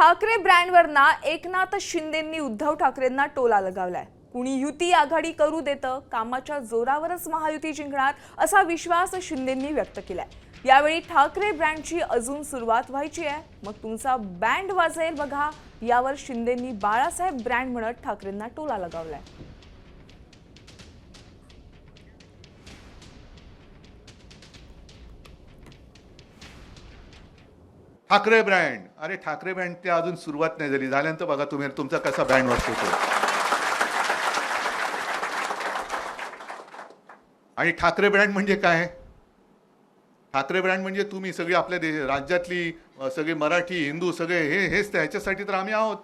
ठाकरे ब्रँडवर ना एकनाथ शिंदेंनी उद्धव ठाकरेंना टोला लगावलाय. कुणी युती आघाडी करू देतं कामाच्या जोरावरच महायुती जिंकणार असा विश्वास शिंदेंनी व्यक्त केलाय. यावेळी ठाकरे ब्रँडची अजून सुरुवात व्हायची आहे. मग तुमचा बँड वाजेल बघा. यावर शिंदेंनी बाळासाहेब ब्रँड म्हणत ठाकरेंना टोला लगावलाय. ठाकरे ब्रँड. अरे ठाकरे ब्रँड ते अजून सुरुवात नाही झाली. झाल्यानंतर बघा तुम्ही तुमचा कसा ब्रँड वाटतो तो. आणि ठाकरे ब्रँड म्हणजे काय? ठाकरे ब्रँड म्हणजे तुम्ही सगळी आपल्या दे राज्यातली सगळे सगळी मराठी हिंदू सगळे हे हेच ते. ह्याच्यासाठी तर आम्ही आहोत.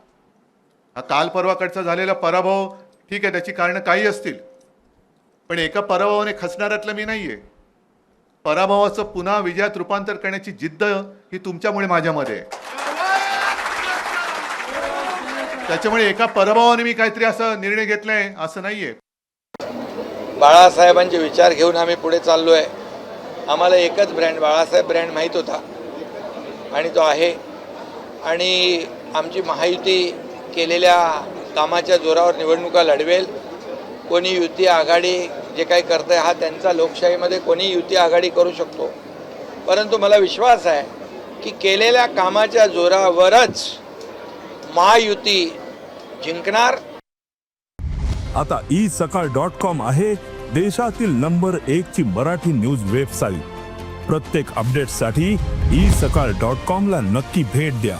हा काल परवाकडचा झालेला पराभव ठीक आहे त्याची कारणं काही असतील. पण एका पराभवाने खचणाऱ्यातलं मी नाही आहे पराभवाचं पुन्हा विजयात रूपांतर करण्याची जिद्द ही तुमच्यामुळे माझ्यामध्ये त्याच्यामुळे एका पराभवाने मी काहीतरी असा निर्णय घेतलाय असं नाहीये. बाळासाहेबांचे विचार घेऊन आम्ही पुढे चाललो आहे आम्हाला एकच ब्रँड बाळासाहेब ब्रँड माहीत होता. आणि तो आहे. आणि आमची महायुती केलेल्या कामाच्या जोरावर निवडणुका लढवेल. कोणी युती आघाडी जे काही करत आहे हा त्यांचा लोकशाहीमध्ये कोणी युती आघाडी करू शकतो. परंतु मला विश्वास आहे की केलेल्या कामाच्या जोरावरच महायुती जिंकणार. आता ई सकाळ डॉट कॉम आहे देशातील नंबर एक ची मराठी न्यूज वेबसाईट. प्रत्येक अपडेटसाठी ई सकाळ डॉट कॉम ला नक्की भेट द्या.